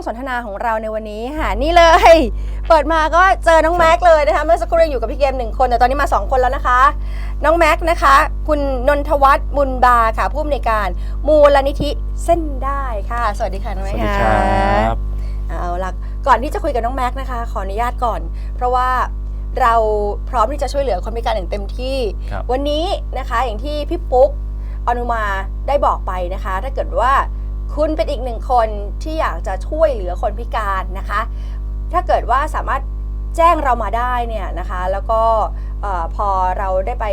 งสนทนาของเราในวันนี้ค่ะนี่เลย เปิดมาก็เจอน้องแม็กซ์เลยนะคะเมื่อสักครู่ยังอยู่กับพี่เกมหนึ่งคนแต่ตอนนี้มาสองคนแล้วนะคะ น้องแม็กซ์นะคะ คุณนนทวัฒน์บุญบาค่ะผู้อำนวยการ มูลนิธิเส้นได้ค่ะ สวัสดีค่ะน้องสแม็วักสดีซ์ครัค่ะบเอาล่ะก่อนที่จะคุยกับน้องแม็กซ์นะคะ ขออนุญาตก่อน เพราะว่าเราพร้อมที่จะช่วยเหลือคนพิการอย่างเต็มที่ครับวันนี้นะคะอย่างที่พี่ปุ๊กอนุมาได้บอกไปนะคะ ถ้าเกิดว่า คุณเป็นอีกหนึ่งคนที่อยากจะช่วยเหลือคนพิการนะคะ ถ้าเกิดว่าสามารถแจ้งเรามาได้เนี่ยนะคะ แล้วก็เอ่อพอเราได้ไป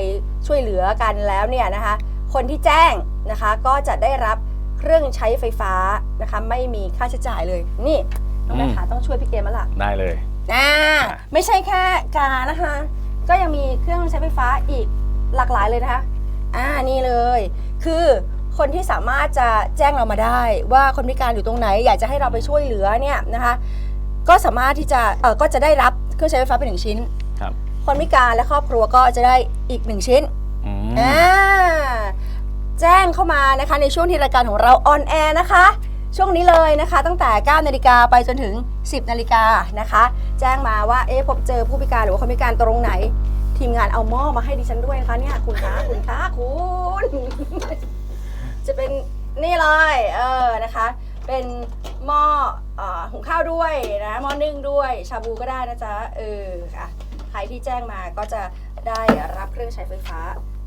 ช่วยเหลือกันแล้วเนี่ยนะคะ คนที่แจ้งนะคะก็จะได้รับเครื่องใช้ไฟฟ้านะคะไม่มีค่าใช้จ่ายเลย นี่น้องแม่อืมขาต้องช่วยพี่เกมแล้วล่ะได้เลยอ่าไม่ใช่แค่กานะคะ ก็ยังมีเครื่องใช้ไฟฟ้าอีกหลากหลายเลยนะคะ อ่านี่เลย คือ คนที่สามารถจะแจ้งเรามาได้ ว่าคนพิการอยู่ตรงไหน อยากจะให้เราไปช่วยเหลือเนี่ยนะคะ ก็สามารถที่จะเออก็จะได้รับเครื่องใช้ไฟฟ้าเป็นหนึ่งชิ้นครับ คนพิการและครอบครัวก็จะได้อีกหนึ่งชิ้นอืมอ่าแจ้งเข้ามานะคะในช่วงที่รายการของเราออนแอร์นะคะ ช่วงนี้เลยนะคะ ตั้งแต่ 9 นาฬิกาไปจนถึง 10 นาฬิกานะคะ แจ้งมาว่าเอ๊ะพบเจอผู้พิการหรือว่าคนพิการตรงไหน ทีมงานเอาหม้อมาให้ดิฉันด้วยนะคะเนี่ยคุณคะคุณคะคุณ จะเป็นนี่เลยเออนะคะ เป็นหม้อเออหุงข้าวด้วยนะหม้อนึ่งด้วยชาบูก็ได้นะจ๊ะเออค่ะใครที่แจ้งมาก็จะได้รับเครื่องใช้ไฟฟ้า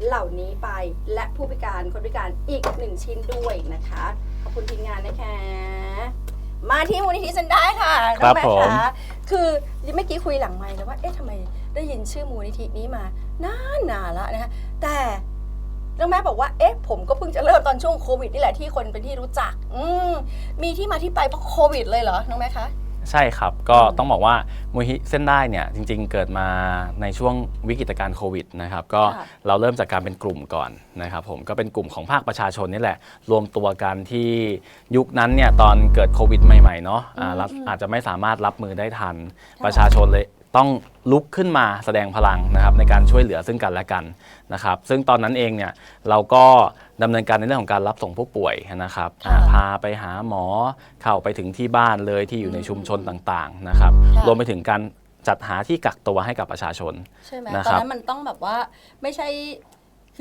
เหล่านี้ไปและผู้พิการคนพิการอีกหนึ่งชิ้นด้วยนะคะ ขอบคุณทีมงานนะคะ มาที่มูลนิธิสันได้ค่ะครับน้องแม่ผมคะคือเมื่อกี้คุยหลังไมค์แล้วว่าเอ๊ะทำไมได้ยินชื่อมูลนิธินี้มานานนานๆแล้วนะคะแต่ น้องแม่บอกว่า เอ๊ะ ผมก็เพิ่งจะเริ่มตอนช่วงโควิดนี่แหละที่คนเป็นที่รู้จัก อืมมีที่มาที่ไปเพราะโควิดเลยเหรอ น้องแม่คะ ใช่ครับ ก็อืมต้องบอกว่ามูลที่เส้นได้เนี่ยจริงๆ เกิดมาในช่วงวิกฤตการณ์โควิดนะครับ ก็ค่ะ เราเริ่มจากการเป็นกลุ่มก่อนนะครับผมก็เป็นกลุ่มของภาคประชาชนนี่แหละ รวมตัวกันที่ยุคนั้นเนี่ยตอนเกิดโควิดใหม่ๆเนาะอ่ารับอาจจะไม่สามารถรับมือได้ทัน ประชาชนเลย ต้องลุกขึ้นมาแสดงพลังนะครับในการช่วยเหลือซึ่งกันและกันนะครับ ซึ่งตอนนั้นเองเนี่ยเราก็ดำเนินการในเรื่องของการรับส่งผู้ป่วยนะครับอ่าค่ะพาไปหาหมอเข้าไปถึงที่บ้านเลยที่อยู่ในชุมชนต่างๆนะครับค่ะรวมไปถึงการจัดหาที่กักตัวให้กับประชาชนใช่ไหมนะตอนครับนั้นมันต้องแบบว่าไม่ใช่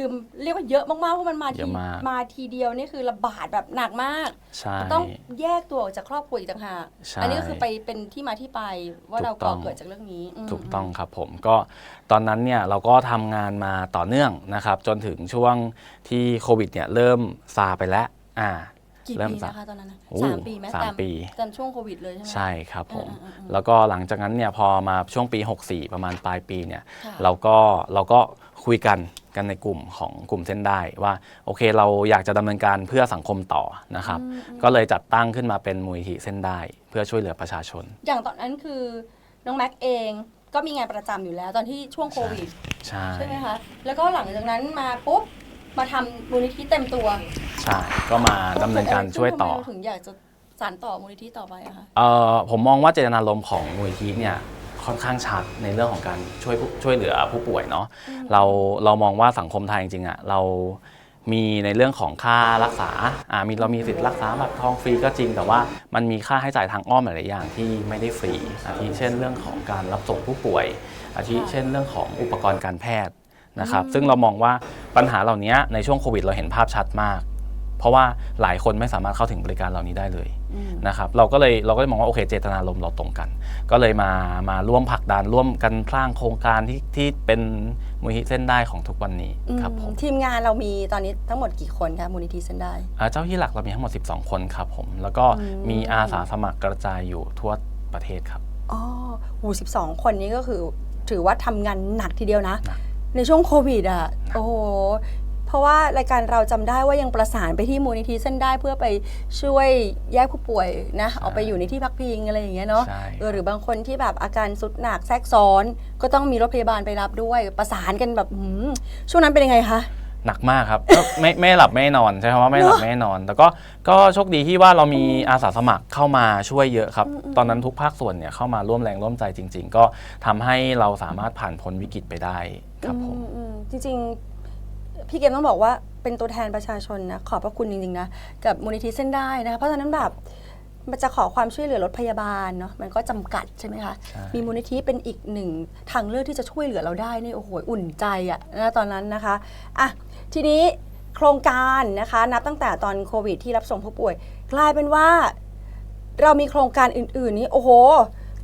คือเรียกว่าเยอะมากๆเพราะมันมาเยทีอะมาก มาทีเดียวนี่คือระบาดแบบหนักมาก ใช่ ต้องแยกตัวออกจากครอบครัวอีกต่างหากใช่อันี้ก็คือไปเป็นที่มาที่ไปว่าถูกเราต้ก่ออง เกิดจากเรื่องนี้ม ถูกต้องครับผมก็ตอนนั้นเนี่ยเราก็ทำงานมาต่อเนื่องนะครับ จนถึงช่วงที่โควิดเนี่ยเริ่มซาไปแล้วอ่า กี่เริ่มปีจากนะคะตอนนั้นนะโอ้สามปีไหมสามตปีตามช่วงโควิดเลยใช่ไหม ใช่ครับผมอืมอืมอืมแล้วก็หลังจากนั้นเนี่ยพอมาช่วงปี 64 ประมาณปลายปีเนี่ยค่ะ เราก็เราก็คุยกัน กันในกลุ่มของกลุ่มเส้นได้ว่าโอเคเราอยากจะดำเนินการเพื่อสังคมต่อนะครับอืมอืมก็เลยจัดตั้งขึ้นมาเป็นมูลนิธิเส้นได้ เพื่อช่วยเหลือประชาชน อย่างตอนนั้นคือน้องแม็กเองก็มีงานประจำอยู่แล้วตอนที่ช่วงโควิดใช่ใช่ไหมคะแล้วก็หลังจากนั้นมาปุ๊บมาทำมูลนิธิเต็มตัวใช่ก็มาดำเนินการช่วยต่อทำไมเราถึงอยากจะสานต่อมูลนิธิต่อไปอะคะเอ่อผมมองว่าเจตนารมณ์ของมูลนิธิเนี่ย ค่อนข้างชัดในเรื่องของการช่วยผู้ช่วยเหลือผู้ป่วยเนาะเราเรามองว่าสังคมไทยจริงๆอะเรามีในเรื่องของค่ารักษาอ่ามีเรามีสิทธิ์รักษาแบบทองฟรีก็จริง แต่ว่ามันมีค่าให้จ่ายทางอ้อมหลายๆอย่างที่ไม่ได้ฟรีอาทิเช่นเรื่องของการรับส่งผู้ป่วยอาทิเช่นเรื่องของอุปกรณ์การแพทย์นะครับ ซึ่งเรามองว่าปัญหาเหล่านี้ในช่วงโควิดเราเห็นภาพชัดมาก เพราะว่าหลายคนไม่สามารถเข้าถึงบริการเหล่านี้ได้เลยอืม นะครับเราก็เลยเราก็เลยมองว่าโอเคเจตนารมณ์เราตรงกัน ก็เลยมามาร่วมผลักดันร่วมกันสร้างโครงการที่ที่เป็นมูลนิธิเส้นได้ของทุกวันนี้ครับผมทีมงานเรามีตอนนี้ทั้งหมดกี่คนคะมูลนิธิเส้นได้อ่าเจ้าที่หลักเรามีทั้งหมด 12 คนครับผมแล้วก็อืมมีอาสาสมัครกระจายอยู่ทั่วประเทศครับอ๋อหูสิบสองคนนี้ก็คือถือว่าทำงานหนักทีเดียวนะหนักในช่วงโควิดอะโอ้โห เพราะว่ารายการเราจำได้ว่ายังประสานไปที่มูลนิธิเส้นได้เพื่อไปช่วยแยกผู้ป่วยนะเอาไปอยู่ในที่พักพิงอะไรอย่างเงี้ยเนาะใช่เออหรือบางคนที่แบบอาการสุดหนักแทรกซ้อน ก็ต้องมีรถพยาบาลไปรับด้วย ประสานกันแบบหืมช่วงนั้นเป็นยังไงคะ หนักมากครับก็ไม่ไม่หลับไม่นอนใช่คำว่าไม่หลับไม่นอน แต่ก็ก็โชคดีที่ว่าเรามีอาสาสมัครเข้ามาช่วยเยอะครับ ตอนนั้นทุกภาคส่วนเนี่ยเข้ามาร่วมแรงร่วมใจจริง ๆ ก็ทำให้เราสามารถผ่านพ้นวิกฤตไปได้ครับผม อือืมจริงๆ พี่เกมต้องบอกว่าเป็นตัวแทนประชาชนนะขอบพระคุณจริงๆนะกับมูลนิธิเส้นได้นะคะเพราะฉะนั้นแบบมันจะขอความช่วยเหลือรถพยาบาลเนาะมันก็จำกัดใช่ไหมคะใช่มีมูลนิธิเป็นอีกหนึ่งทางเลือกที่จะช่วยเหลือเราได้นี่โอ้โหอุ่นใจอะนะตอนนั้นนะคะอะทีนี้โครงการนะคะนับตั้งแต่ตอนโควิดที่รับส่งผู้ป่วย กลายเป็นว่า เรามีโครงการอื่น ๆ นี้โอ้โห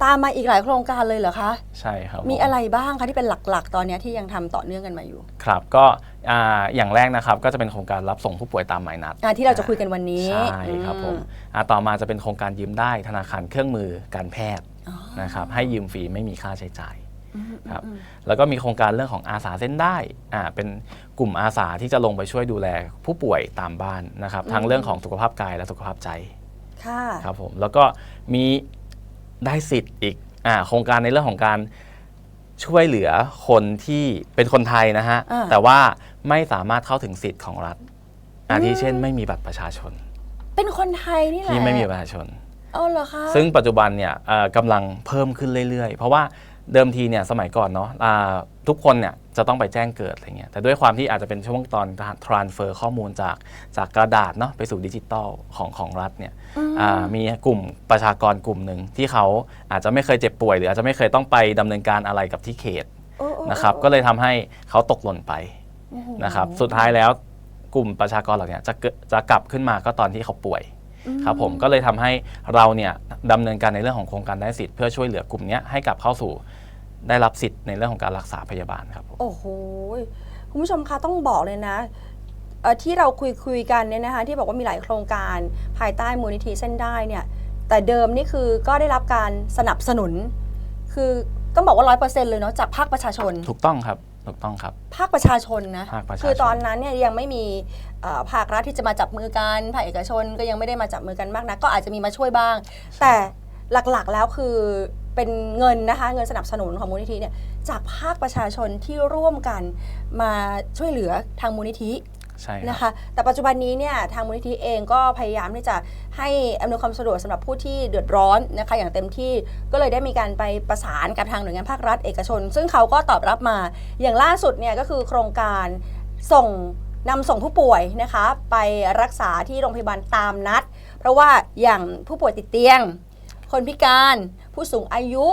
ตามมาอีกหลายโครงการเลยเหรอคะ ใช่ครับมีผอะไรบ้างคะที่เป็นหลักๆ ตอนเนี้ยที่ยังทำต่อเนื่องกันมาอยู่ครับก็อ่าอย่างแรกนะครับก็จะเป็นโครงการรับส่งผู้ป่วยตามหมายนัดอะที่เราจะคุยกันวันนี้ใช่ครับผมอือ่าต่อมาจะเป็นโครงการยืมได้ธนาคารเครื่องมือการแพทย์อ๋อนะครับให้ยืมฟรีไม่มีค่าใช้จ่าย อืมครับ อืมแล้วก็มีโครงการเรื่องของอาสาเส้นได้อ่าเป็นกลุ่มอาสาที่จะลงไปช่วยดูแลผู้ป่วยตามบ้านนะครับทั้งเรื่องของสุขภาพกายและสุขภาพใจค่ะ ครับผมแล้วก็มี ได้สิทธิ์อีกอ่าโครงการในเรื่องของการช่วยเหลือคนที่เป็นคนไทยนะฮะ อ่า แต่ว่าไม่สามารถเข้าถึงสิทธิ์ของรัฐอาทิเช่น ไม่มีบัตรประชาชนเป็นคนไทยนี่แหละที่ไม่มีบัตรประชาชน เอาเหรอคะซึ่งปัจจุบันเนี่ยเอ่อกำลังเพิ่มขึ้นเรื่อยๆ เพราะว่าเดิมทีเนี่ยสมัยก่อนเนาะอ่า ทุกคนเนี่ยจะต้องไปแจ้งเกิดอะไรเงี้ยแต่ด้วยความที่อาจจะเป็นช่วงตอน transfer ข้อมูลจากจากกระดาษเนาะไปสู่ดิจิตอลของของรัฐเนี่ยอืมอ่ามีกลุ่มประชากรกลุ่มหนึ่งที่เขาอาจจะไม่เคยเจ็บป่วย หรืออาจจะไม่เคยต้องไปดำเนินการอะไรกับที่เขตโอ้โอ้นะครับโอ้ก็เลยทำให้เขาตกหล่นไปโอ้โหนะครับสุดท้ายแล้วกลุ่มประชากรเหล่านี้จะเกิดจะกลับขึ้นมาก็ตอนที่เขาป่วย ครับผมก็เลยทำให้เราเนี่ยดำเนินการในเรื่องของโครงการได้สิทธิ์เพื่อช่วยเหลือกลุ่มเนี้ยให้กลับเข้าสู่ ได้รับสิทธิ์ในเรื่องของการรักษาพยาบาลครับผมโอ้โหคุณผู้ชมคะต้องบอกเลยนะเอ่อที่เราคุยคุยกันเนี่ยนะคะที่บอกว่ามีหลายโครงการภายใต้มูลนิธิเส้นได้เนี่ยแต่เดิมนี่คือก็ได้รับการสนับสนุน คือต้องบอกว่าร้อยเปอร์เซ็นต์เลยเนาะจากภาคประชาชน ถูกต้องครับถูกต้องครับ ภาคประชาชนนะภาคประชาชน คือตอนนั้นเนี่ยยังไม่มีเอ่อภาครัฐที่จะมาจับมือกันภาคเอกชนก็ยังไม่ได้มาจับมือกันมากนะก็อาจจะมีมาช่วยบ้าง แต่หลักๆแล้วคือ เป็นเงินนะคะเงินสนับสนุนของมูลนิธิเนี่ยจากภาคประชาชนที่ร่วมกันมาช่วยเหลือทางมูลนิธิใช่ครับนะคะแต่ปัจจุบันนี้เนี่ยทางมูลนิธิเองก็พยายามที่จะให้อำนวยความสะดวกสำหรับผู้ที่เดือดร้อนนะคะอย่างเต็มที่ก็เลยได้มีการไปประสานกับทางหน่วยงานภาครัฐเอกชน ซึ่งเขาก็ตอบรับมาอย่างล่าสุดเนี่ยก็คือโครงการส่งนำส่งผู้ป่วยนะคะไปรักษาที่โรงพยาบาลตามนัด เพราะว่าอย่างผู้ป่วยติดเตียง คนพิการผู้สูงอายุ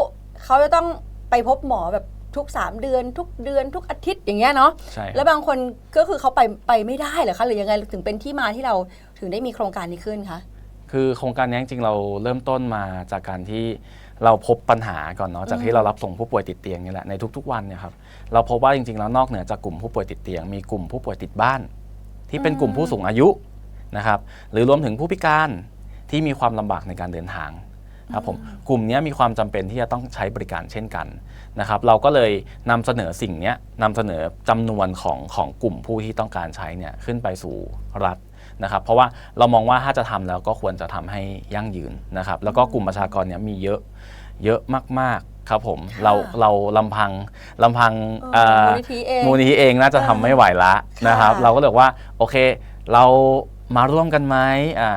เขาจะต้องไปพบหมอแบบทุก 3 เดือนทุกเดือนทุกอาทิตย์อย่างเงี้ยเนาะใช่ครับแล้วบางคนก็คือเขาไปไปไม่ได้เหรอคะหรือยังไงถึงเป็นที่มาที่เราถึงได้มีโครงการนี้ขึ้นคะคือโครงการนี้จริงๆเราเริ่มต้นมาจากการที่เราพบปัญหาก่อนเนาะจากที่เรารับส่งผู้ป่วยติดเตียงนี่แหละในทุก ๆ วันเนี่ยครับเราพบว่าจริงๆแล้วนอกเหนือจากกลุ่มผู้ป่วยติดเตียง มีกลุ่มผู้ป่วยติดบ้าน ที่เป็นกลุ่มผู้สูงอายุนะครับหรือรวมถึงผู้พิการที่มีความลำบากในการเดินทาง ครับผมกลุ่มเนี้ยมีความจำเป็นที่จะต้องใช้บริการเช่นกันนะครับ เราก็เลยนำเสนอสิ่งเนี้ยนำเสนอจำนวนของของกลุ่มผู้ที่ต้องการใช้เนี่ยขึ้นไปสู่รัฐนะครับ เพราะว่าเรามองว่าถ้าจะทำแล้วก็ควรจะทำให้ยั่งยืนนะครับ แล้วก็กลุ่มประชากรเนี้ยมีเยอะเยอะมากๆครับผมค่ะเราเราลำพังลำพังเออเอ่อมูลนิธิเองมูลนิธิเองน่าจะทำไม่ไหวละนะครับค่ะเราก็เลยบอกว่าโอเคเรา มาร่วมกันไหมอ่า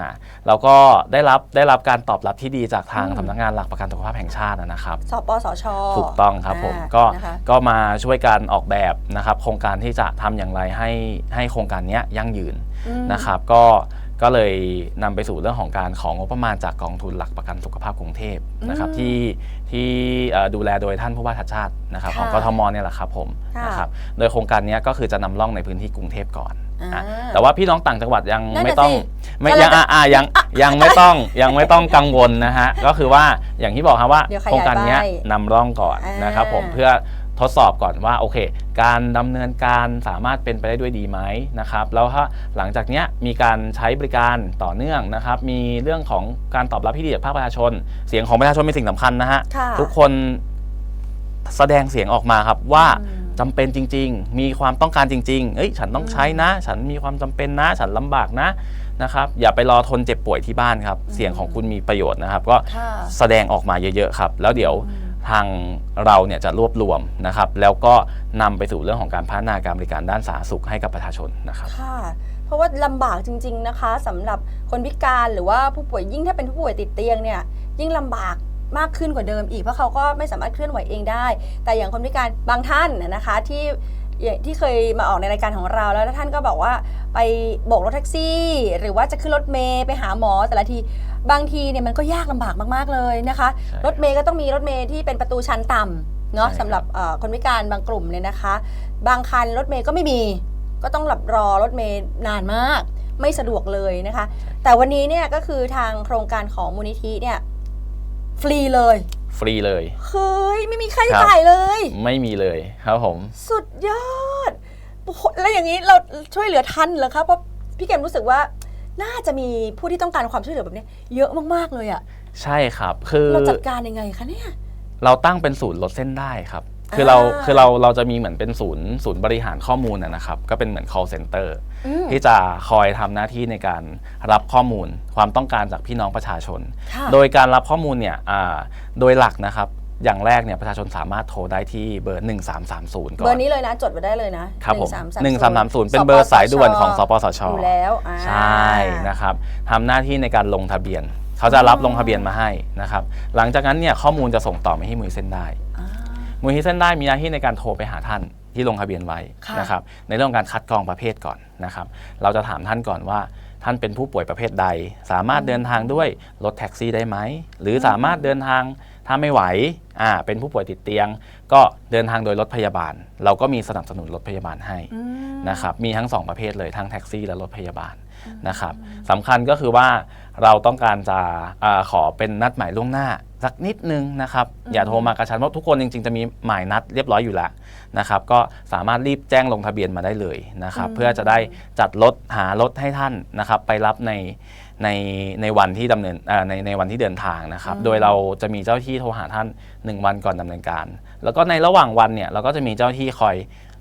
เราก็ได้รับได้รับการตอบรับที่ดีจากทางสำนักงานหลักประกันสุขภาพแห่งชาตินะครับ สปสชถูกต้องครับผมอ่าก็นะคะ ก็มาช่วยกันออกแบบนะครับโครงการที่จะทำอย่างไรให้ให้โครงการเนี้ยยั่งยืนอืม นะครับก็ก็เลยนำไปสู่เรื่องของการของงบประมาณจากกองทุนหลักประกันสุขภาพกรุงเทพนะครับอืมที่ที่เอ่อดูแลโดยท่านผู้ว่าชัดชาตินะครับค่ะของกทมเนี่ยแหละครับผมค่ะ นะครับโดยโครงการเนี้ยก็คือจะนำร่องในพื้นที่กรุงเทพก่อนอ่าอะ แต่ว่าพี่น้องต่างจังหวัดยังนั่นน่ะไม่ต้องสิไม่กำลังยังจะอะอะยังยังไม่ต้องยังไม่ต้องกังวลนะฮะก็คือว่าอย่างที่บอกครับว่าเดี๋ยวขยายโครงการเนี้ยไปนำร่องก่อนอ่านนะครับผมเพื่อทดสอบก่อนว่าโอเค การดำเนินการสามารถเป็นไปได้ด้วยดีไหมนะครับแล้วถ้าหลังจากเนี้ยมีการใช้บริการต่อเนื่องนะครับมีเรื่องของการตอบรับที่ดีจากภาคประชาชน เสียงของประชาชนเป็นสิ่งสำคัญนะฮะค่ะทุกคนแสดงเสียงออกมาครับว่าอืม จำเป็นจริง ๆ มีความต้องการจริงๆเอ้ยฉันต้องใช้นะ ฉันมีความจำเป็นนะ ฉันลำบากนะนะครับ อย่าไปรอทนเจ็บป่วยที่บ้านครับ เสียงของคุณมีประโยชน์นะครับ ก็ค่ะแสดงออกมาเยอะๆครับ แล้วเดี๋ยวทางเราเนี่ยจะรวบรวมนะครับ แล้วก็นำไปสู่เรื่องของการพัฒนาการบริการด้านสาธารณสุขให้กับประชาชนนะครับค่ะเพราะว่าลำบากจริง ๆนะคะสำหรับคนพิการหรือว่าผู้ป่วยยิ่งถ้าเป็นผู้ป่วยติดเตียงเนี่ยยิ่งลำบาก มากขึ้นกว่าเดิมอีก เพราะเขาก็ไม่สามารถเคลื่อนไหวเองได้ แต่อย่างคนพิการบางท่านน่ะนะคะที่อย่างที่เคยมาออกในรายการของเราแล้วท่านก็บอกว่าไปโบกรถแท็กซี่ หรือว่าจะขึ้นรถเมย์ไปหาหมอแต่ละทีบางทีเนี่ยมันก็ยากลำบากมากๆเลยนะคะใช่รถเมย์ก็ต้องมีรถเมย์ที่เป็นประตูชันต่ำเนาะใช่ครับสำหรับเอ่อคนพิการบางกลุ่มเนี่ยนะคะ บางคันรถเมย์ก็ไม่มี ก็ต้องหลับรอรถเมย์นานมาก ไม่สะดวกเลยนะคะ แต่วันนี้เนี่ยก็คือทางโครงการของมูลนิธิเนี่ย ฟรีเลย ฟรีเลย เฮ้ย ไม่มีค่าใช้ครับจ่ายเลย ไม่มีเลยครับผม สุดยอดโอ้โหแล้วอย่างนี้เราช่วยเหลือทันเหรอคะเพราะพี่เกมรู้สึกว่าน่าจะมีผู้ที่ต้องการความช่วยเหลือแบบนี้ เยอะมากๆเลยอะใช่ครับ คือเราจัดการยังไงคะเนี่ย เราตั้งเป็นศูนย์ลดเส้นได้ครับ คือเราอ่าคือเราเราจะมีเหมือนเป็นศูนย์ศูนย์บริหารข้อมูลนะนะครับ ก็เป็นเหมือน call center อืม ที่จะคอยทำหน้าที่ในการรับข้อมูล ความต้องการจากพี่น้องประชาชน ค่ะโดยการรับข้อมูลเนี่ยอ่าโดยหลักนะครับ อย่างแรกเนี่ยประชาชนสามารถโทรได้ที่เบอร์ 1330 ก่อน เบอร์นี้เลยนะ จดไว้ได้เลยนะครับผม1330 1330เป็นเบอร์สายด่วนของสปสช อยู่แล้วอ่า ใช่นะครับทำหน้าที่ในการลงทะเบียน เขาจะรับลงทะเบียนมาให้นะครับ หลังจากนั้นเนี่ยข้อมูลจะส่งต่อไปที่มือเส้นได้ อ่า มูลที่เส้นได้มีหน้าที่ในการโทรไปหาท่านที่ลงทะเบียนไว้ค่ะนะครับในเรื่องของการคัดกรองประเภทก่อนนะครับเราจะถามท่านก่อนว่าท่านเป็นผู้ป่วยประเภทใด สามารถเดินทางด้วยรถแท็กซี่ได้ไหม หรือสามารถเดินทางถ้าไม่ไหวอ่าเป็นผู้ป่วยติดเตียง ก็เดินทางโดยรถพยาบาล เราก็มีสนับสนุนรถพยาบาลให้อืมนะครับมีทั้งสองประเภทเลยทั้งแท็กซี่และรถพยาบาลนะครับสำคัญก็คือว่าเราต้องการจะอาขอเป็นนัดหมายล่วงหน้า สักนิดนึงนะครับอย่าโทรมากระชั้นเพราะทุกคนจริงๆจะมีหมายนัดเรียบร้อยอยู่แล้วนะครับก็สามารถรีบแจ้งลงทะเบียนมาได้เลยนะครับเพื่อจะได้จัดรถหารถให้ท่านนะครับไปรับในในในวันที่ดำเนินอ่าในในวันที่เดินทางนะครับ โดยเราจะมีเจ้าที่โทรหาท่าน 1 วันก่อนดำเนินการ แล้วก็ในระหว่างวันเนี่ยเราก็จะมีเจ้าที่คอย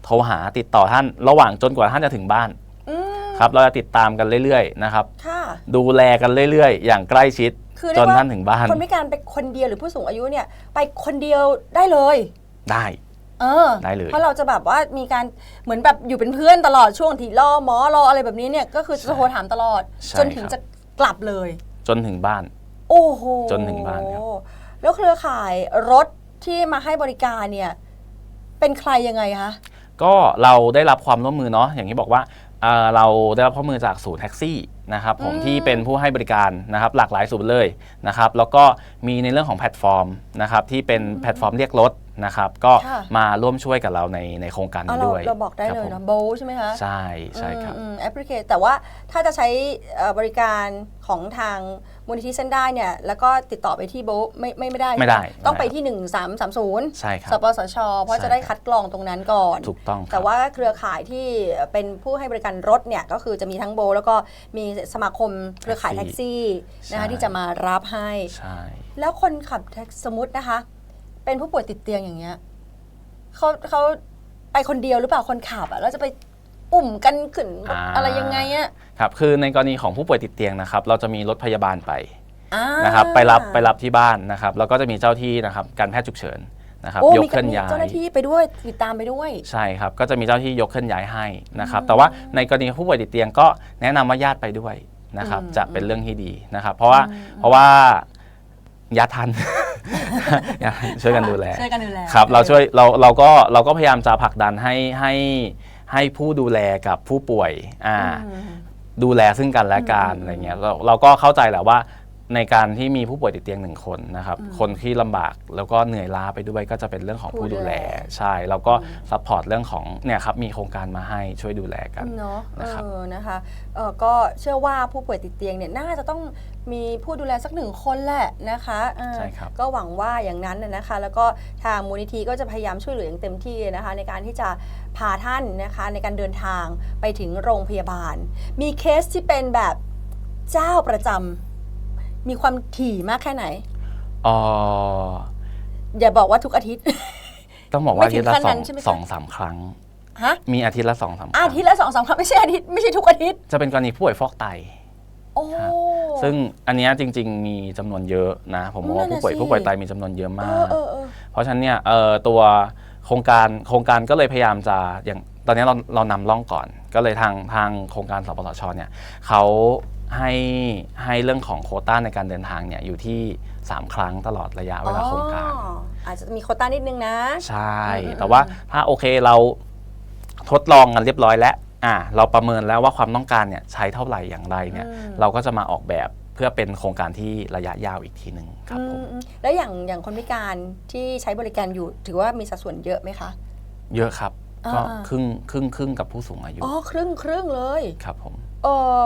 โทรหาติดต่อท่าน ระหว่างจนกว่าท่านจะถึงบ้านอืมครับเราจะติดตามกันเรื่อยๆนะครับค่ะดูแลกันเรื่อยๆ อย่างใกล้ชิด คือจเรียนกว่าท่านถึงบ้านคนพิการไปคนเดียวหรือผู้สูงอายุเนี่ย ไปคนเดียวได้เลย ได้ เออได้เลยเพราะเราจะแบบว่ามีการเหมือนแบบอยู่เป็นเพื่อนตลอดช่วงที่รอหมอรออะไรแบบนี้เนี่ยก็คือจะโทรถามตลอด ใช่จนถึงครับ จะกลับเลย จนถึงบ้าน โอ้โหจนถึงบ้านครับ แล้วเครือข่ายรถที่มาให้บริการเนี่ย เป็นใครยังไงคะก็เราได้รับความร่วมมือเนาะอย่างที่บอกว่าเอ่อเราได้รับความร่วมมือจากศูนย์แท็กซี่ นะครับผมอืมที่เป็นผู้ให้บริการนะครับหลากหลายศูนย์เลยนะครับแล้วก็มีในเรื่องของแพลตฟอร์มนะครับที่เป็นแพลตฟอร์มเรียกรถนะครับก็ค่ะ มาร่วมช่วยกับเราในในโครงการอ๋อนี้เราด้วยเราบอกได้คเลยผมนะโบใช่ไหมคะใช่ใช่ครับ แอปพลิเคชันแต่ว่าถ้าจะใช้เอ่อบริการของทาง มูลนิธิเส้นได้เนี่ยแล้วก็ติดต่อไปที่โบทไม่ไม่ไม่ได้ไม่ได้ใช่หต้องไปไม่ได้ที่ 1330ใช่ครับสปสช เพราะใช่จะได้ครับ คัดกรองตรงนั้นก่อน ถูกต้องครับแต่ว่าเครือข่ายที่เป็นผู้ให้บริการรถเนี่ยก็คือจะมีทั้งโบ แล้วก็มีสมาคมเครือข่ายแท็แท็กกซี่ซี่นะคะใช่ ที่จะมารับให้ ใช่ แล้วคนขับแท็กสมมตินะคะ เป็นผู้ป่วยติดเตียงอย่างเงี้ยเขาเขาไปคนเดียวหรือเปล่าคนขับอะแล้วจะไป อุ่มกันขึ้นอะไรยังไงอะครับคือในกรณีของผู้ป่วยติดเตียงนะครับ เราจะมีรถพยาบาลไปอ่านะครับไปรับไปรับที่บ้านนะครับ แล้วก็จะมีเจ้าที่นะครับการแพทย์ฉุกเฉินนะครับ โอ้ยกมีเคลื่อนย้าย เจ้าหน้าที่ไปด้วยติดตามไปด้วย ใช่ครับ ก็จะมีเจ้าที่ยกเคลื่อนย้ายให้นะครับ แต่ว่าในกรณีผู้ป่วยติดเตียงก็แนะนำว่าญาติไปด้วยนะครับ อืม จะเป็นเรื่องที่ดีนะครับ เพราะว่าเพราะว่าญาติทัน ญาติทันช่วยกันดูแลช่วยกันดูแล ครับ เราช่วยเราเราก็เราก็พยายามจะผลักดันให้ให้ ให้ผู้ดูแลกับผู้ป่วยอ่าอืมดูแลซึ่งกันและกันอืมอะไรเงี้ยเราเราก็เข้าใจแหละว่าในการที่มีผู้ป่วยติดเตียงหนึ่งคนนะครับ คนที่ลำบากแล้วก็เหนื่อยล้าไปด้วยก็จะเป็นเรื่องของผู้ผู้ดูดูแลแลใช่เราก็ซัพพอร์ตเรื่องของเนี่ยครับมีโครงการมาให้ช่วยดูแลกันเนาะนะครับเออนะคะเออก็เชื่อว่าผู้ป่วยติดเตียงเนี่ยน่าจะต้อง มีผู้ดูแลสักหนึ่งคนแหละนะคะเออใช่ครับ ก็หวังว่าอย่างนั้นน่ะนะคะ แล้วก็ทางมูลนิธิก็จะพยายามช่วยเหลืออย่างเต็มที่นะคะ ในการที่จะพาท่านนะคะในการเดินทางไปถึงโรงพยาบาล มีเคสที่เป็นแบบเจ้าประจำมีความถี่มากแค่ไหน เอ่ออย่าบอกว่าทุกอาทิตย์ ต้องบอกว่าไม่อาถึทิตงย์ละขั้นสนั้องนใช่ไหมคะ สองสามครั้ง ฮะมีอาทิตย์ละสองสามครั้อางทิตย์ละสองสามครั้งไม่ใช่อาทิตย์ไม่ใช่ทุกอาทิตย์ จะเป็นกรณีผู้ป่วยฟอกไต โอ้ครับซึ่งอันเนี้ยจริง ๆ มีจำนวนเยอะนะ ผมมองว่านั่นน่ะผู้ป่วยสิ ผู้ป่วยไตมีจำนวนเยอะเอมาอก เออเออ เพราะฉะนั้นเนี่ยเอ่อตัวโครงการโครงการก็เลยพยายามจะอย่างตอนนี้เราเรานำร่องก่อน ก็เลยทางทางโครงการสปสชเนี่ยเขาให้ให้เรื่องของโควต้าในการเดินทางเนี่ยอยู่ที่ 3 ครั้งตลอดระยะเวลาโครงการ อ๋ออาจจะมีโควต้านิดนึงนะ ใช่ อืมแต่ว่าถ้าโอเคเราทดลองกันเรียบร้อยแล้ว อ่าเราประเมินแล้วว่าความต้องการเนี่ยใช้เท่าไหร่อย่างไรเนี่ย อืม เราก็จะมาออกแบบเพื่อเป็นโครงการที่ระยะยาวอีกทีหนึ่งครับผม อืมอืมแล้วอย่างอย่างคนพิการที่ใช้บริการอยู่ถือว่ามีสัดส่วนเยอะไหมคะ เยอะครับอ่าก็อ่า ครึ่งครึ่งครึ่งกับผู้สูงอายุอ๋อครึ่งครึ่งเลยครับผม เออ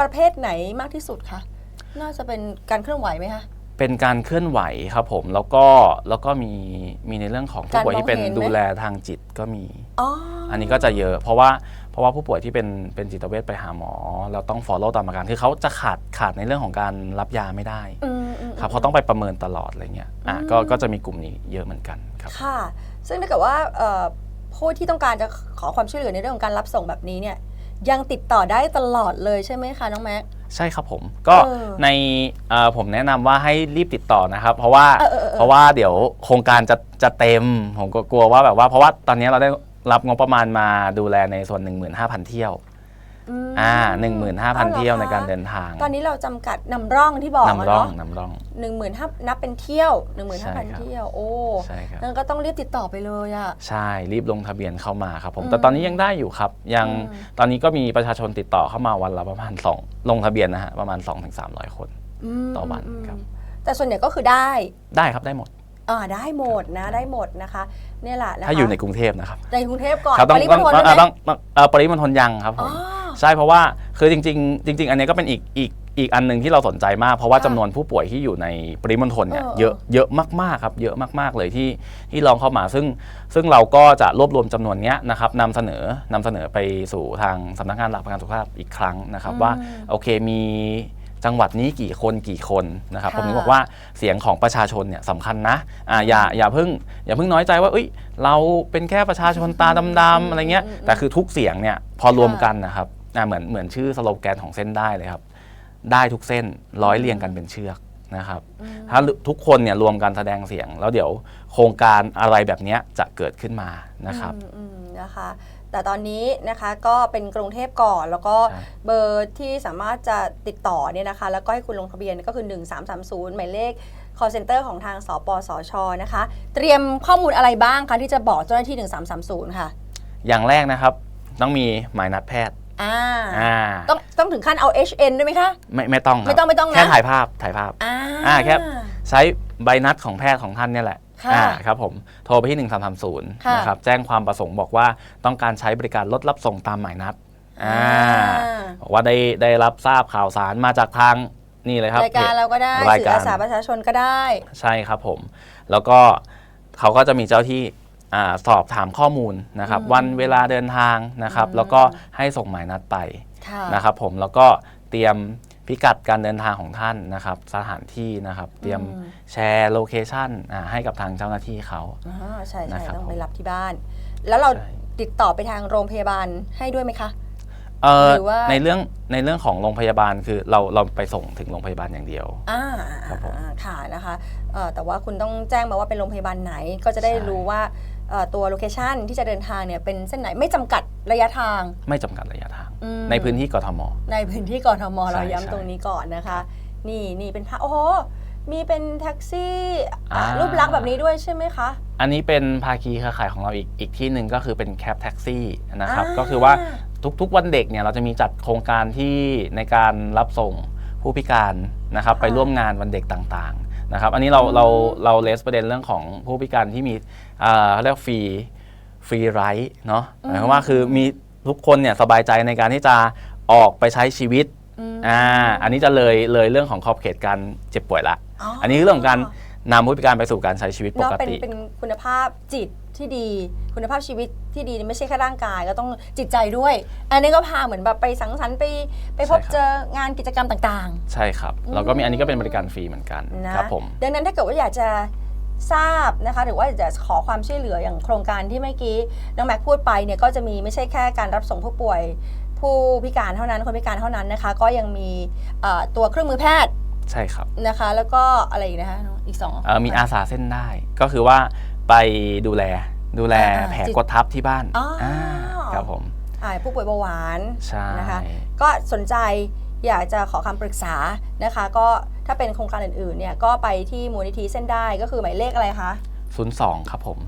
ประเภทไหนมากที่สุดคะน่าจะเป็นการเคลื่อนไหวไหมคะ เป็นการเคลื่อนไหวครับผมแล้วก็แล้วก็มีมีในเรื่องของผู้ป่วยที่เป็นการมองเห็นไหม ดูแลทางจิตก็มี อ๋ออันนี้ก็จะเยอะเพราะว่าเพราะว่าผู้ป่วยที่เป็นเป็นจิตเวชไปหาหมอ เราต้อง follow ตามอาการคือเขาจะขาดขาดในเรื่องของการรับยาไม่ได้อืมอืม ครับเขาต้องไปประเมินตลอดอะไรเงี้ยอะก็ก็จะมีกลุ่มนี้เยอะเหมือนกันครับ ค่ะ ซึ่งถ้าเกิดว่าเอ่อผู้ที่ต้องการจะขอความช่วยเหลือในเรื่องของการรับส่งแบบนี้เนี่ยยังติดต่อได้ตลอดเลยใช่ไหมคะน้องแม็ก ใช่ครับผมก็เออในเอ่อผมแนะนำว่าให้รีบติดต่อนะครับ เพราะว่าเออเออเออ เพราะว่าเดี๋ยวโครงการจะจะเต็ม ผมก็กลัวว่าแบบว่าเพราะว่าตอนนี้เราได้รับงบประมาณมาดูแลในส่วน 15,000 เที่ยวม อ่าอ๋อ15,000หรอเที่ยวในคะการเดินทาง ตอนนี้เราจำกัดนำร่องที่บอกอะนำร่องเนาะนำร่อง หนึ่งหมื่นห้านับเป็นเที่ยวหนึ่งหมื่นใช่ห้าพันครับ เที่ยว โอ้ใช่ครับ นั่นก็ต้องรีบติดต่อไปเลยอะ ใช่รีบลงทะเบียนเข้ามาครับผม อืมแต่ตอนนี้ยังได้อยู่ครับ ยังอืม ตอนนี้ก็มีประชาชนติดต่อเข้ามาวันละประมาณ 2 ลงทะเบียนนะฮะประมาณ 2-300 คน มต่อวันมครับ แต่ส่วนใหญ่ก็คือได้ได้ครับได้หมด อ่าได้หมดนะได้หมดนะคะเนี่ยแหละนะคะถ้าอยู่ในกรุงเทพนะครับในกรุงเทพก่อนครับต้องปริมต้องณฑลต้องได้ไหมต้องต้องเอ่อปริมณฑลยังครับผอ๋อม ใช่เพราะว่าคือจริง ๆ จริง ๆ อันนี้ก็เป็นอีกอีกอีกอันหนึ่งที่เราสนใจมาก เพราะว่าค่ะจำนวนผู้ป่วยที่อยู่ในปริมณฑลเนี่ยเออเยอะเยอะมากๆครับเยอะมากๆเลยที่ที่ลองเข้ามาซึ่ง ซึ่งเราก็จะรวบรวมจำนวนเนี้ยนะครับนำเสนอนำเสนอไปสู่ทางสำนักงานหลักประกันสุขภาพอีกครั้งนะครับว่าโอเคมีจังหวัดนี้กี่คนกี่คนนะครับค่ะผมถึงบอกว่าเสียงของประชาชนเนี่ยสำคัญนะอ่าอย่าอย่าเพิ่งอย่าเพิ่งน้อยใจว่าเอ้ยเราเป็นแค่ประชาชนตาดำๆอะไรเงี้ยแต่คือทุกเสียงเนี่ยพอรวมกันนะครับ อ่าเหมือนเหมือนชื่อสโลแกนของเส้นได้เลยครับ ได้ทุกเส้นร้อยเรียงกันเป็นเชือกนะครับ ถ้าทุกคนเนี่ยรวมกันแสดงเสียง แล้วเดี๋ยวโครงการอะไรแบบเนี้ยจะเกิดขึ้นมานะครับอืมอืมนะคะแต่ตอนนี้นะคะก็เป็นกรุงเทพก่อน แล้วก็ใช่เบอร์ที่สามารถจะติดต่อเนี่ยนะคะ แล้วก็ให้คุณลงทะเบียนก็คือ 1330 หมายเลข call center ของทางสปสชนะคะ เตรียมข้อมูลอะไรบ้างคะที่จะบอกเจ้าหน้าที่ 1330 ค่ะ อย่างแรกนะครับ ต้องมีหมายนัดแพทย์ อ่าอ่าต้องต้องถึงขั้นเอา HN ด้วยไหมคะ ไม่ไม่ต้องครับไม่ต้องไม่ต้องนะ แค่ถ่ายภาพถ่ายภาพ อ่า อ่าแค่ ใช้ใบนัดของแพทย์ของท่านเนี่ยแหละค่ะอ่าครับผมโทรไปที่ค่ะ1330นะครับแจ้งความประสงค์บอกว่าต้องการใช้บริการรถรับส่งตามหมายนัดอ่าบอกว่าได้ได้รับทราบข่าวสารมาจากทางนี่เลยครับรายการเราก็ได้รายสื่อการ อาสาประชาชนก็ได้ ใช่ครับผม แล้วก็เขาก็จะมีเจ้าที่ อ่าสอบถามข้อมูลนะครับ อืมวันเวลาเดินทางนะครับ อืม แล้วก็ให้ส่งหมายนัดไปค่ะนะครับ ผมแล้วก็เตรียมพิกัดการเดินทางของท่านนะครับ สถานที่นะครับ เตรียมอืมแชร์โลเคชันอ่าให้กับทางเจ้าหน้าที่เขา อ่าใช่ใช่นะครับต้องไปรับที่บ้าน แล้วเราใช่ ติดต่อไปทางโรงพยาบาลให้ด้วยไหมคะ เอ่อหรือว่า ในเรื่องในเรื่องของโรงพยาบาลคือเราเราไปส่งถึงโรงพยาบาลอย่างเดียว อ่าครับผมอ่าค่ะนะคะเอ่อแต่ว่าคุณต้องแจ้งมาว่าเป็นโรงพยาบาลไหนก็จะได้ใช่ รู้ว่าเอ่อ ตัวโลเคชันที่จะเดินทางเนี่ยเป็นเส้นไหนไม่จำกัดระยะทางไม่จำกัดระยะทาง อืมในพื้นที่กทม ในพื้นที่กรทมใช่เราใช่ย้ำตรงนี้ก่อนนะคะ นี่นี่เป็นพระโอ้โหมีเป็นแท็กซี่อะอ่ารูรูปลักษณ์แบบนี้ด้วยใช่ไหมคะ อันนี้เป็นภาคีเครือข่ายของเราอีกอีกที่หนึ่งก็คือเป็นแคปแท็กซี่นะครับ อ่า ก็คือว่าทุกๆวันเด็กเนี่ยเราจะมีจัดโครงการที่ในการรับส่งผู้พิการนะครับ ไปร่วมงานวันเด็กต่างๆ นะครับอันนี้เราเราเราเลสประเด็นเรื่องของผู้พิการที่มีอ่าเขาเรียกฟรีฟรีไรท์เนาะหมายความว่าคือมีทุกคนเนี่ยสบายใจในการที่จะออกไปใช้ชีวิตอืมอ่าอันนี้จะเลยเลยเรื่องของขอบเขตการเจ็บป่วยละ อันนี้คือเรื่องของการนำผู้พิการไปสู่การใช้ชีวิตปเนาะกเป็นติเป็นคุณภาพจิต ที่ดีคุณภาพชีวิตที่ดีไม่ใช่แค่ร่างกายก็ต้องจิตใจด้วย อันนี้ก็พาเหมือนแบบไปสังสรรค์ไปไปพบใช่ครับเจองานกิจกรรมต่างใช่ครับ แล้วก็มีอันนี้ก็เป็นบริการฟรีเหมือนกันๆนะครับผม ดังนั้นถ้าเกิดว่าอยากจะทราบนะคะ หรือว่าอยากจะขอความช่วยเหลืออย่างโครงการที่เมื่อกี้น้องแม็กพูดไปเนี่ยก็จะมีไม่ใช่แค่การรับส่งผู้ป่วย ผู้พิการเท่านั้นคนพิการเท่านั้นนะคะ ก็ยังมีเอ่อตัวเครื่องมือแพทย์ใช่ครับนะคะ แล้วก็อะไรอีกนะคะน้องอีกสอง เอ่อมีอาสาเส้นได้ ก็คือว่า ไปดูแลดูแลอ่าแผลจิต กดทับที่บ้านอ๋ออ่าครับผม อ่าผู้ป่วยเบาหวาน ใช่ นะคะ ก็สนใจอยากจะขอคำปรึกษานะคะ ก็ถ้าเป็นโครงการอื่นๆเนี่ยก็ไปที่มูลนิธิเส้นได้ก็คือหมายเลขอะไรคะ 02 ครับผม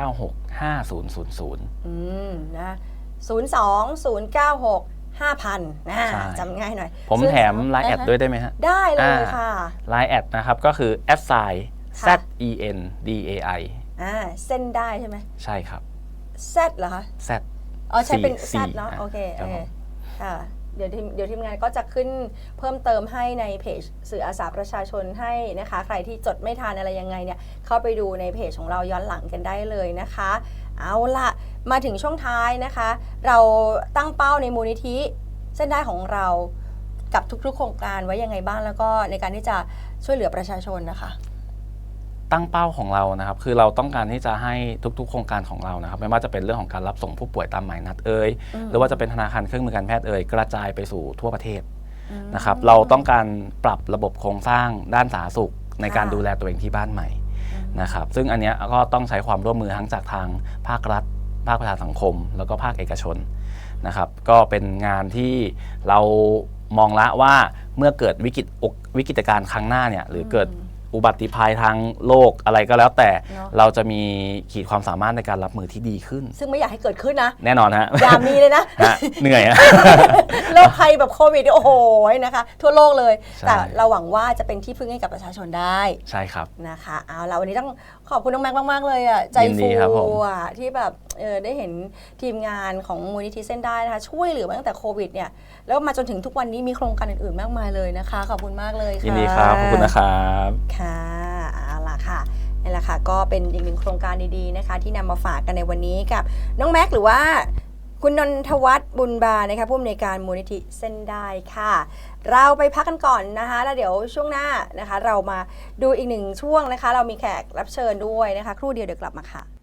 096 5000 อืมนะศูนย์สองศูนย์เก้าหกห้าพันนะใช่ จำง่ายหน่อยผมซื้อแถมไลน์แอดาฮะด้วยได้ไหมฮะ ได้เลยอ่า ค่ะ ไลน์แอดนะครับ ก็คือ a d s i z ค่ะ z e n d a i อ่าเส้นได้ใช่ไหมใช่ครับ Z เหรอคะ z อ๋อใช้เป็น C Z เนาะอะโอเคครัโอบเคผม ค่ะเดี๋ยวทีมเดี๋ยวทีมงานก็จะขึ้นเพิ่มเติมให้ในเพจสื่ออาสาประชาชนให้นะคะ ใครที่จดไม่ทันอะไรยังไงเนี่ยเข้าไปดูในเพจของเราย้อนหลังกันได้เลยนะคะ เอาละมาถึงช่วงท้ายนะคะ เราตั้งเป้าในมูลนิธิเส้นได้ของเรากับทุกๆ โครงการไว้ยังไงบ้างแล้วก็ในการที่จะช่วยเหลือประชาชนนะคะ ตั้งเป้าของเรานะครับ คือเราต้องการที่จะให้ทุกๆ โครงการของเรานะครับ ไม่ว่าจะเป็นเรื่องของการรับส่งผู้ป่วยตามหมายนัดเอ่ยอืมหรือว่าจะเป็นธนาคารเครื่องมือการแพทย์เอ่ยกระจายไปสู่ทั่วประเทศนะครับ เราต้องการปรับระบบโครงสร้างด้านสาธารณสุข ในการค่ะดูแลตัวเองที่บ้านใหม่นะครับ ซึ่งอันเนี้ยก็ต้องใช้ความร่วมมือทั้งจากทางภาครัฐ ภาคประชาสังคม แล้วก็ภาคเอกชนนะครับ ก็เป็นงานที่เรามองละว่าเมื่อเกิดวิกฤตวิกฤตการณ์ครั้งหน้าเนี่ยหรือเกิด อุบัติภัยทางโลกอะไรก็แล้วแต่ เนอะ เราจะมีขีดความสามารถในการรับมือที่ดีขึ้น ซึ่งไม่อยากให้เกิดขึ้นนะ แน่นอนฮะอย่ามีเลยนะ ฮะเหนื่อยฮะ โรคภัยแบบโควิดนี่โอ้โหนะคะ ทั่วโลกเลย ใช่ แต่เราหวังว่าจะเป็นที่พึ่งให้กับประชาชนได้ใช่ครับ นะคะเอาละวันนี้ต้องขอบคุณน้องแม็กมากๆเลยอะใจยินดีฟูครับผม อะที่แบบเออได้เห็นทีมงานของมูลนิธิเส้นได้นะคะช่วยเหลือมาตั้งแต่โควิดเนี่ยแล้วมาจนถึงทุกวันนี้มีโครงการอื่นๆมากมายเลยนะคะ ขอบคุณมากเลยค่ะยินดีครับ ขอบคุณนะครับค่ะเอาล่ะค่ะนี่แหละค่ะ ก็เป็นอีกหนึ่งโครงการดีๆนะคะ ที่นำมาฝากกันในวันนี้กับ น้องแม็กหรือว่า คุณนนทวัฒน์บุญบานะคะผู้อำนวยการมูลนิธิเส้นได้ค่ะ เราไปพักกันก่อนนะคะ แล้วเดี๋ยวช่วงหน้านะคะ เรามาดูอีกหนึ่งช่วงนะคะ เรามีแขกรับเชิญด้วยนะคะ ครู่เดียวเดี๋ยวกลับมาค่ะ